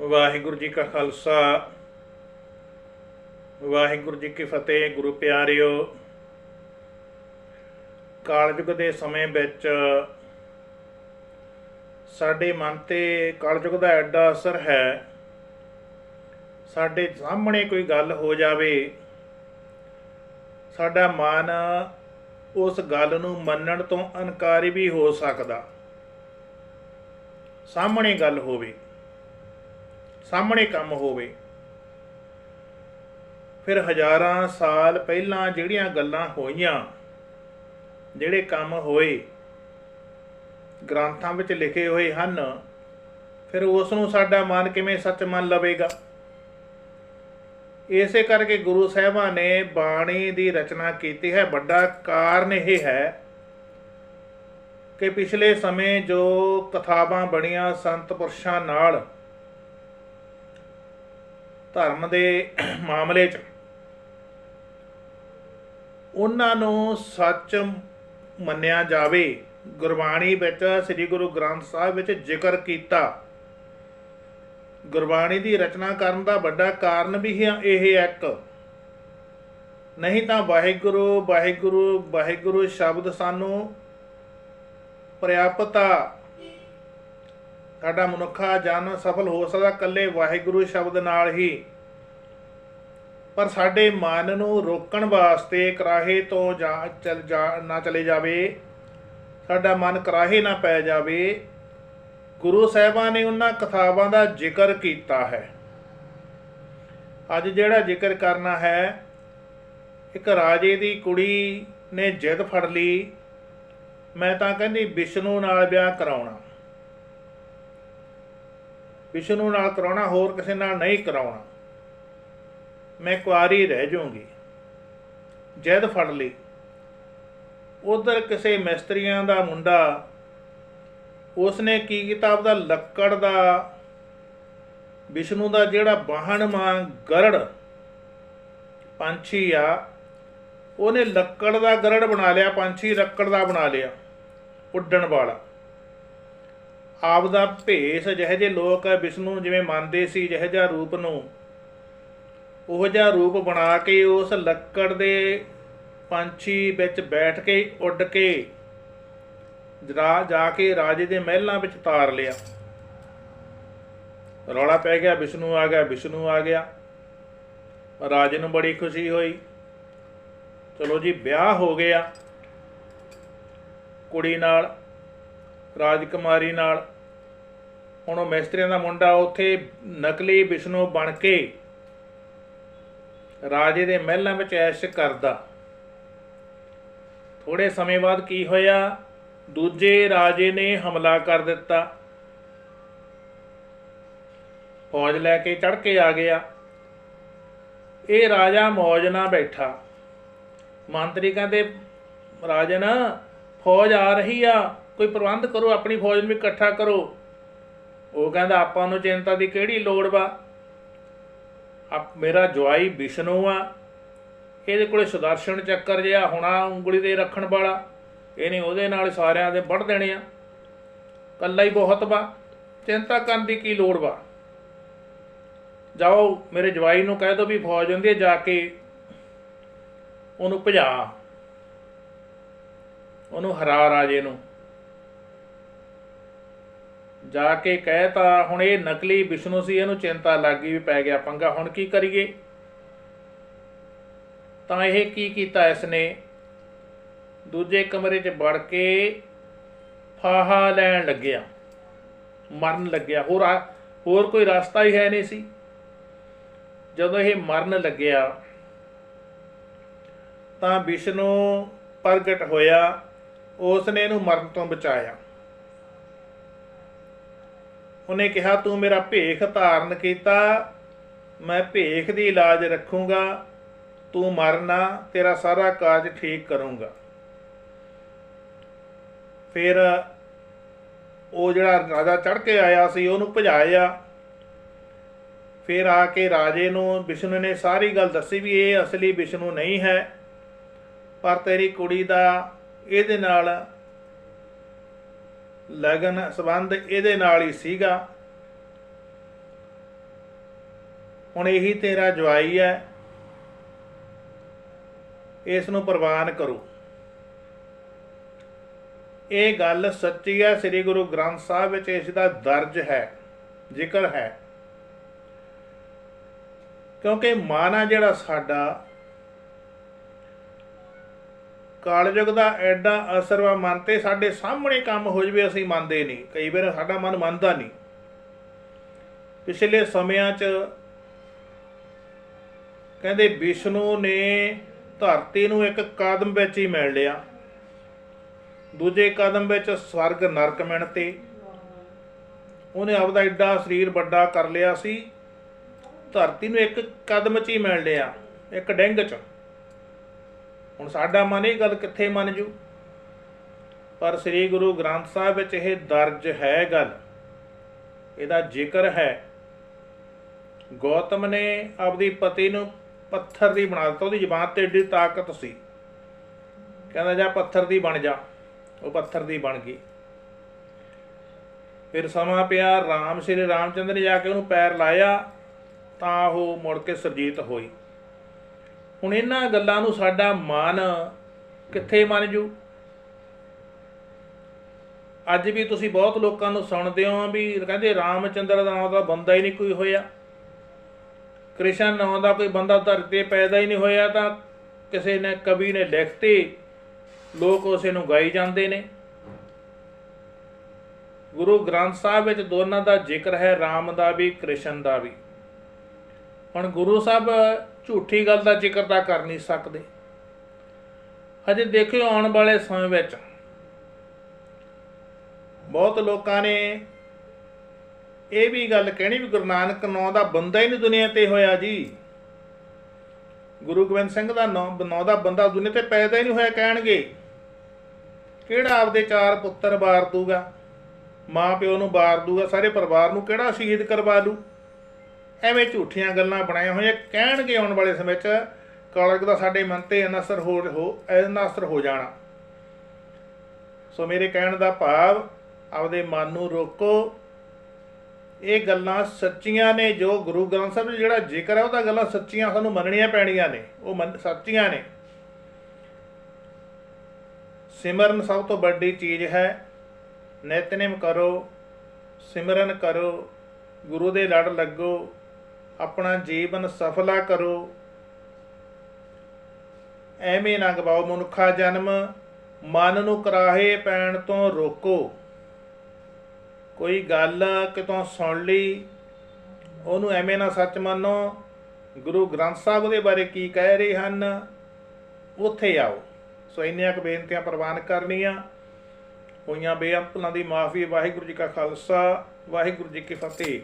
ਵਾਹਿਗੁਰੂ ਜੀ ਕਾ ਖਾਲਸਾ, ਵਾਹਿਗੁਰੂ ਜੀ ਕੀ ਫਤਿਹ, ਗੁਰੂ ਪਿਆਰਿਓ। ਕਾਲਯੁਗ ਦੇ ਸਮੇਂ ਵਿੱਚ ਸਾਡੇ ਮਨ ਤੇ ਕਾਲਯੁਗ ਦਾ ਐਡਾ ਅਸਰ ਹੈ। ਸਾਡੇ ਸਾਹਮਣੇ ਕੋਈ ਗੱਲ ਹੋ ਜਾਵੇ, ਸਾਡਾ ਮਨ ਉਸ ਗੱਲ ਨੂੰ ਮੰਨਣ ਤੋਂ ਇਨਕਾਰੀ ਵੀ ਹੋ ਸਕਦਾ। ਸਾਹਮਣੇ ਗੱਲ ਹੋਵੇ। ਸਾਹਮਣੇ ਕੰਮ ਹੋਵੇ। ਫਿਰ ਹਜ਼ਾਰਾਂ ਸਾਲ ਪਹਿਲਾਂ ਜਿਹੜੀਆਂ ਗੱਲਾਂ ਹੋਈਆਂ, ਜਿਹੜੇ ਕੰਮ ਹੋਏ, ਗ੍ਰੰਥਾਂ ਵਿੱਚ ਲਿਖੇ ਹੋਏ ਹਨ, ਫਿਰ ਉਸ ਨੂੰ ਸਾਡਾ ਮਨ ਕਿਵੇਂ ਸੱਚ ਮੰਨ ਲਵੇਗਾ? ਇਸੇ ਕਰਕੇ ਗੁਰੂ ਸਾਹਿਬਾਂ ਨੇ ਬਾਣੀ ਦੀ ਰਚਨਾ ਕੀਤੀ ਹੈ। ਵੱਡਾ ਕਾਰਨ ਇਹ ਹੈ ਕਿ ਪਿਛਲੇ ਸਮੇਂ ਜੋ ਕਥਾਵਾਂ ਬਣੀਆਂ ਸੰਤ ਪੁਰਸ਼ਾਂ ਨਾਲ ਧਰਮ ਦੇ ਮਾਮਲੇ 'ਚ ਉਹਨਾਂ ਨੂੰ ਸੱਚ ਮੰਨਿਆ ਜਾਵੇ। ਗੁਰਬਾਣੀ ਵਿੱਚ, ਸ੍ਰੀ ਗੁਰੂ ਗ੍ਰੰਥ ਸਾਹਿਬ ਵਿੱਚ ਜ਼ਿਕਰ ਕੀਤਾ। ਗੁਰਬਾਣੀ ਦੀ ਰਚਨਾ ਕਰਨ ਦਾ ਵੱਡਾ ਕਾਰਨ ਵੀ ਇਹ ਇੱਕ। ਨਹੀਂ ਤਾਂ ਵਾਹਿਗੁਰੂ ਵਾਹਿਗੁਰੂ ਵਾਹਿਗੁਰੂ ਸ਼ਬਦ ਸਾਨੂੰ ਪ੍ਰਾਪਤਾ ਸਾਡਾ ਮਨੁੱਖਾ ਜਨਮ ਸਫਲ ਹੋ ਸਕਦਾ ਕੱਲੇ ਵਾਹਿਗੁਰੂ ਸ਼ਬਦ ਨਾਲ ਹੀ। ਪਰ ਸਾਡੇ ਮਨ ਨੂੰ ਰੋਕਣ ਵਾਸਤੇ ਕਰਾਹੇ ਤੋਂ ਜਾ ਚਲ ਜਾ, ਨਾ ਚਲੇ ਜਾਵੇ। ਸਾਡਾ ਮਨ ਕਰਾਹੇ ਨਾ ਪੈ ਜਾਵੇ। ਗੁਰੂ ਸਾਹਿਬਾਨ ਨੇ ਉਹਨਾਂ ਕਥਾਵਾਂ ਦਾ ਜ਼ਿਕਰ ਕੀਤਾ ਹੈ। ਅੱਜ ਜਿਹੜਾ ਜ਼ਿਕਰ ਕਰਨਾ ਹੈ, ਇੱਕ ਰਾਜੇ ਦੀ ਕੁੜੀ ਨੇ ਜਿੱਦ ਫੜ ਲਈ। ਮੈਂ ਤਾਂ ਕਹਿੰਦੀ, ਵਿਸ਼ਨੂੰ ਨਾਲ ਵਿਆਹ ਕਰਾਉਣਾ। ਵਿਸ਼ਨੂੰ ਨਾਲ ਕਰਾਉਣਾ, ਹੋਰ ਕਿਸੇ ਨਾਲ ਨਹੀਂ ਕਰਾਉਣਾ। ਮੈਂ ਕੁਆਰੀ ਰਹਿ ਜਾਊਂਗੀ। ਜੈਦ ਫੜ ਲਈ। ਉਧਰ ਕਿਸੇ ਮਿਸਤਰੀਆਂ ਦਾ ਮੁੰਡਾ, ਉਸਨੇ ਕੀ ਕੀਤਾ? ਆਪਦਾ ਲੱਕੜ ਦਾ, ਵਿਸ਼ਨੂੰ ਦਾ ਜਿਹੜਾ ਵਾਹਣ ਮਾਂ ਗਰੜ, ਪੰਛੀ ਆ, ਉਹਨੇ ਲੱਕੜ ਦਾ ਗਰੜ ਬਣਾ ਲਿਆ, ਪੰਛੀ ਲੱਕੜ ਦਾ ਬਣਾ ਲਿਆ, ਉੱਡਣ ਵਾਲਾ। ਆਪ ਦਾ ਭੇਸ ਜਿਹੇ ਜਿਹੇ ਲੋਕ ਵਿਸ਼ਨੂੰ ਜਿਵੇਂ ਮੰਨਦੇ ਸੀ, ਜਿਹੇ ਜਿਹਾ ਰੂਪ ਨੂੰ, ਉਹ ਜਿਹਾ ਰੂਪ ਬਣਾ ਕੇ ਉਸ ਲੱਕੜ ਦੇ ਪੰਛੀ ਵਿੱਚ ਬੈਠ ਕੇ, ਉੱਡ ਕੇ ਜਰਾ ਜਾ ਕੇ ਰਾਜੇ ਦੇ ਮਹਿਲਾਂ ਵਿੱਚ ਤਾਰ ਲਿਆ। ਰੌਲਾ ਪੈ ਗਿਆ, ਵਿਸ਼ਨੂੰ ਆ ਗਿਆ, ਵਿਸ਼ਨੂੰ ਆ ਗਿਆ। ਰਾਜੇ ਨੂੰ ਬੜੀ ਖੁਸ਼ੀ ਹੋਈ। ਚਲੋ ਜੀ, ਵਿਆਹ ਹੋ ਗਿਆ। ਕੁੜੀ ਨਾਲ ਰਾਜਕੁਮਾਰੀ ਨਾਲ। ਹੁਣ ਉਹ ਮਿਸਤਰੀਆਂ ਦਾ ਮੁੰਡਾ ਉੱਥੇ ਨਕਲੀ ਵਿਸ਼ਨੂੰ ਬਣ ਕੇ ਰਾਜੇ ਦੇ ਮਹਿਲਾਂ ਵਿੱਚ ਐਸ਼ ਕਰਦਾ। ਥੋੜੇ ਸਮੇਂ ਬਾਅਦ ਕੀ ਹੋਇਆ? ਦੂਜੇ ਰਾਜੇ ਨੇ ਹਮਲਾ ਕਰ ਦਿੱਤਾ। ਫੌਜ ਲੈ ਕੇ ਚੜ ਕੇ ਆ ਗਿਆ। ਇਹ ਰਾਜਾ ਮੌਜ ਨਾਲ ਬੈਠਾ। ਮੰਤਰੀ ਕਹਿੰਦੇ, ਰਾਜਨ, ਫੌਜ ਆ ਰਹੀ ਆ। ਕੋਈ ਪ੍ਰਬੰਧ ਕਰੋ, ਆਪਣੀ ਫੌਜ ਨੂੰ ਇਕੱਠਾ ਕਰੋ। ਉਹ ਕਹਿੰਦਾ, ਆਪਾਂ ਨੂੰ ਚਿੰਤਾ ਦੀ ਕਿਹੜੀ ਲੋੜ ਵਾ? ਆਪ, ਮੇਰਾ ਜਵਾਈ ਵਿਸ਼ਨੂੰ ਆ। ਇਹਦੇ ਕੋਲੇ ਸੁਦਰਸ਼ਨ ਚੱਕਰ ਜਿਹਾ ਹੋਣਾ, ਉਂਗਲੀ ਤੇ ਰੱਖਣ ਵਾਲਾ। ਇਹਨੇ ਉਹਦੇ ਨਾਲ ਸਾਰਿਆਂ ਦੇ ਵੱਢ ਦੇਣੇ ਆ। ਕੱਲਾ ਹੀ ਬਹੁਤ ਵਾ। ਚਿੰਤਾ ਕਰਨ ਦੀ ਕੀ ਲੋੜ ਵਾ? ਜਾਓ, ਮੇਰੇ ਜਵਾਈ ਨੂੰ ਕਹਿ ਦਿਓ ਵੀ ਫੌਜ ਹੁੰਦੀ ਹੈ ਜਾ ਕੇ ਉਹਨੂੰ ਭਜਾ। ਉਹਨੂੰ ਹਰਾ ਰਾਜੇ ਨੂੰ। ਜਾ ਕੇ ਕਹਿਤਾ ਹੁਣ ਇਹ ਨਕਲੀ ਵਿਸ਼ਨੂੰ ਸੀ, ਇਹਨੂੰ ਚਿੰਤਾ ਲੱਗ ਗਈ ਵੀ ਪੈ ਗਿਆ ਪੰਗਾ, ਹੁਣ ਕੀ ਕਰੀਏ? ਤਾਂ ਇਹ ਕੀ ਕੀਤਾ ਇਸਨੇ? ਦੂਜੇ ਕਮਰੇ 'ਚ ਵੜ ਕੇ ਫਾਹਾ ਲੈਣ ਲੱਗਿਆ, ਮਰਨ ਲੱਗਿਆ। ਹੋਰ ਆ- ਹੋਰ ਕੋਈ ਰਸਤਾ ਹੀ ਹੈ ਨਹੀਂ ਸੀ। ਜਦੋਂ ਇਹ ਮਰਨ ਲੱਗਿਆ, ਤਾਂ ਵਿਸ਼ਨੂੰ ਪ੍ਰਗਟ ਹੋਇਆ ਉਸ ਨੇ ਇਹਨੂੰ ਮਰਨ ਤੋਂ ਬਚਾਇਆ। ਉਹਨੇ ਕਿਹਾ, ਤੂੰ ਮੇਰਾ ਭੇਖ ਧਾਰਨ ਕੀਤਾ, ਮੈਂ ਭੇਖ ਦੀ ਇਲਾਜ ਰੱਖੂੰਗਾ, ਤੂੰ ਮਰਨਾ ਤੇਰਾ ਸਾਰਾ ਕਾਜ ਠੀਕ ਕਰੂੰਗਾ। ਫਿਰ ਉਹ ਜਿਹੜਾ ਰਾਜਾ ਚੜ ਕੇ ਆਇਆ ਸੀ, ਉਹਨੂੰ ਭਜਾਇਆ। ਫਿਰ ਆ ਕੇ ਰਾਜੇ ਨੂੰ, ਵਿਸ਼ਨੂੰ ਨੇ ਸਾਰੀ ਗੱਲ ਦੱਸੀ ਵੀ ਇਹ ਅਸਲੀ ਵਿਸ਼ਨੂੰ ਨਹੀਂ ਹੈ, ਪਰ ਤੇਰੀ ਕੁੜੀ ਦਾ ਇਹਦੇ ਨਾਲ ਲਗਨ ਸੰਬੰਧ ਇਹਦੇ ਨਾਲ ਹੀ ਸੀਗਾ। ਹੁਣ ਇਹੀ ਤੇਰਾ ਜਵਾਈ ਹੈ। ਇਸ ਨੂੰ ਪ੍ਰਵਾਨ ਕਰੋ। ਇਹ ਗੱਲ ਸੱਚੀ ਹੈ, ਸ੍ਰੀ ਗੁਰੂ ਗ੍ਰੰਥ ਸਾਹਿਬ ਵਿੱਚ ਇਸ ਦਾ ਦਰਜ ਹੈ, ਜ਼ਿਕਰ ਹੈ। ਕਿਉਂਕਿ ਮਨ ਆ ਜਿਹੜਾ ਸਾਡਾ ਕਾਲਯੁਗ ਦਾ ਐਡਾ ਅਸਰ ਵਾ, ਮਨ ਤੇ ਸਾਡੇ ਸਾਹਮਣੇ ਕੰਮ ਹੋ ਜਵੇ, ਅਸੀਂ ਮੰਨਦੇ ਨਹੀਂ। ਕਈ ਵਾਰ ਸਾਡਾ ਮਨ ਮੰਨਦਾ ਨਹੀਂ। ਪਿਛਲੇ ਸਮਿਆਂ 'ਚ ਕਹਿੰਦੇ ਵਿਸ਼ਨੂੰ ਨੇ ਧਰਤੀ ਨੂੰ ਇੱਕ ਕਦਮ ਵਿੱਚ ਹੀ ਮਿਲ ਲਿਆ। ਦੂਜੇ ਕਦਮ ਵਿੱਚ ਸਵਰਗ ਨਰਕ ਮਿਣ ਤੇ। ਉਹਨੇ ਆਪਦਾ ਐਡਾ ਸਰੀਰ ਵੱਡਾ ਕਰ ਲਿਆ ਸੀ। ਧਰਤੀ ਨੂੰ ਇੱਕ ਕਦਮ 'ਚ ਹੀ ਮਿਲ ਲਿਆ, ਇੱਕ ਡਿੰਗ 'ਚ। ਹੁਣ ਸਾਡਾ ਮਨ ਇਹ ਗੱਲ ਕਿੱਥੇ ਮੰਨ ਜੂ? ਪਰ ਸ੍ਰੀ ਗੁਰੂ ਗ੍ਰੰਥ ਸਾਹਿਬ ਵਿੱਚ ਇਹ ਦਰਜ ਹੈ ਗੱਲ। ਇਹਦਾ ਜ਼ਿਕਰ ਹੈ। ਗੌਤਮ ਨੇ ਆਪਦੀ ਪਤੀ ਨੂੰ ਪੱਥਰ ਦੀ ਬਣਾ ਦਿੱਤਾ, ਉਹਦੀ ਜ਼ਬਾਨ ਤੇ ਏਡੀ ਤਾਕਤ ਸੀ। ਕਹਿੰਦਾ ਜਾ ਪੱਥਰ ਦੀ ਬਣ ਜਾ। ਉਹ ਪੱਥਰ ਦੀ ਬਣ ਗਈ। ਫਿਰ ਸਮਾਂ ਪਿਆ, ਰਾਮ ਸ਼੍ਰੀ ਰਾਮਚੰਦਰ ਨੇ ਜਾ ਕੇ ਉਹਨੂੰ ਪੈਰ ਲਾਇਆ, ਤਾਂ ਉਹ ਮੁੜ ਕੇ ਸਰਜੀਤ ਹੋਈ। ਹੁਣ ਇਹਨਾਂ ਗੱਲਾਂ ਨੂੰ ਸਾਡਾ ਮਨ ਕਿੱਥੇ ਮੰਨ ਜੂ? ਅੱਜ ਵੀ ਤੁਸੀਂ ਬਹੁਤ ਲੋਕਾਂ ਨੂੰ ਸੁਣਦੇ ਹੋ ਵੀ ਕਹਿੰਦੇ ਰਾਮਚੰਦਰ ਦਾ ਨਾਮ ਦਾ ਬੰਦਾ ਹੀ ਨਹੀਂ ਕੋਈ ਹੋਇਆ। ਕ੍ਰਿਸ਼ਨ ਨਾਮ ਦਾ ਕੋਈ ਬੰਦਾ ਧਰਤੀ ਪੈਦਾ ਹੀ ਨਹੀਂ ਹੋਇਆ ਤਾਂ ਕਿਸੇ ਨੇ ਕਵੀ ਨੇ ਲਿਖਤੇ, ਲੋਕ ਉਸੇ ਨੂੰ ਗਾਈ ਜਾਂਦੇ ਨੇ। ਗੁਰੂ ਗ੍ਰੰਥ ਸਾਹਿਬ ਵਿੱਚ ਦੋਨਾਂ ਦਾ ਜ਼ਿਕਰ ਹੈ, ਰਾਮ ਦਾ ਵੀ, ਕ੍ਰਿਸ਼ਨ ਦਾ ਵੀ। ਹੁਣ ਗੁਰੂ ਸਾਹਿਬ ਝੂਠੀ ਗੱਲ ਦਾ ਜ਼ਿਕਰ ਤਾਂ ਕਰ ਨਹੀਂ ਸਕਦੇ। ਅਜੇ ਦੇਖਿਓ ਆਉਣ ਵਾਲੇ ਸਮੇਂ ਵਿੱਚ। ਬਹੁਤ ਲੋਕਾਂ ਨੇ ਇਹ ਵੀ ਗੱਲ ਕਹਿਣੀ ਵੀ ਗੁਰੂ ਨਾਨਕ ਨੌ ਦਾ ਬੰਦਾ ਹੀ ਨਹੀਂ ਦੁਨੀਆ ਤੇ ਹੋਇਆ ਜੀ। ਗੁਰੂ ਗੋਬਿੰਦ ਸਿੰਘ ਦਾ ਨੌ ਨੌ ਦਾ ਬੰਦਾ ਦੁਨੀਆ ਤੇ ਪੈਦਾ ਹੀ ਨਹੀਂ ਹੋਇਆ ਕਹਿਣਗੇ। ਕਿਹੜਾ ਆਪਦੇ ਚਾਰ ਪੁੱਤਰ ਬਾਰ ਦੂਗਾ? ਮਾਂ ਪਿਓ ਨੂੰ ਬਾਰ ਦੂਗਾ, ਸਾਰੇ ਪਰਿਵਾਰ ਨੂੰ ਕਿਹੜਾ ਸ਼ਹੀਦ ਕਰਵਾ ਲੂ? ਐਵੇਂ ਝੂਠੀਆਂ ਗੱਲਾਂ ਬਣਾਈਆਂ ਹੋਈਆਂ, ਕਹਿਣਗੇ ਆਉਣ ਵਾਲੇ ਸਮੇਂ 'ਚ ਕਾਲਕ ਦਾ ਸਾਡੇ ਮਨ ਤੇ ਅਨਸਰ ਹੋ ਹੋ ਅਨਸਰ ਹੋ ਜਾਣਾ। ਸੋ ਮੇਰੇ ਕਹਿਣ ਦਾ ਭਾਵ, ਆਪਦੇ ਮਨ ਨੂੰ ਰੋਕੋ। ਇਹ ਗੱਲਾਂ ਸੱਚੀਆਂ ਨੇ, ਜੋ ਗੁਰੂ ਗ੍ਰੰਥ ਸਾਹਿਬ 'ਚ ਜਿਹੜਾ ਜ਼ਿਕਰ ਹੈ ਉਹਦਾ ਗੱਲਾਂ ਸੱਚੀਆਂ ਸਾਨੂੰ ਮੰਨਣੀਆਂ ਪੈਣੀਆਂ ਨੇ। ਉਹ ਮੰਨ- ਸੱਚੀਆਂ ਨੇ। ਸਿਮਰਨ ਸਭ ਤੋਂ ਵੱਡੀ ਚੀਜ਼ ਹੈ, ਨਿਤਨੇਮ ਕਰੋ, ਸਿਮਰਨ ਕਰੋ, ਗੁਰੂ ਦੇ ਲੜ ਲੱਗੋ ਆਪਣਾ ਜੀਵਨ ਸਫਲਾ ਕਰੋ। ਐਵੇਂ ਨਾ ਗਵਾਓ ਮਨੁੱਖਾ ਜਨਮ, ਮਨ ਨੂੰ ਕਰਾਹੇ ਪੈਣ ਤੋਂ ਰੋਕੋ। ਕੋਈ ਗੱਲ ਕਿਤੋਂ ਸੁਣ ਲਈ, ਉਹਨੂੰ ਐਵੇਂ ਨਾ ਸੱਚ ਮੰਨੋ। ਗੁਰੂ ਗ੍ਰੰਥ ਸਾਹਿਬ ਉਹਦੇ ਬਾਰੇ ਕੀ ਕਹਿ ਰਹੇ ਹਨ, ਉੱਥੇ ਆਓ। ਸੋ ਇੰਨੀਆਂ ਕੁ ਬੇਨਤੀਆਂ ਪ੍ਰਵਾਨ ਕਰਨੀਆਂ। ਹੋਈਆਂ ਬੇਅੰਤਲਾਂ ਦੀ ਮਾਫੀ, ਵਾਹਿਗੁਰੂ ਜੀ ਕਾ ਖਾਲਸਾ, ਵਾਹਿਗੁਰੂ ਜੀ ਕੀ ਫਤਿਹ।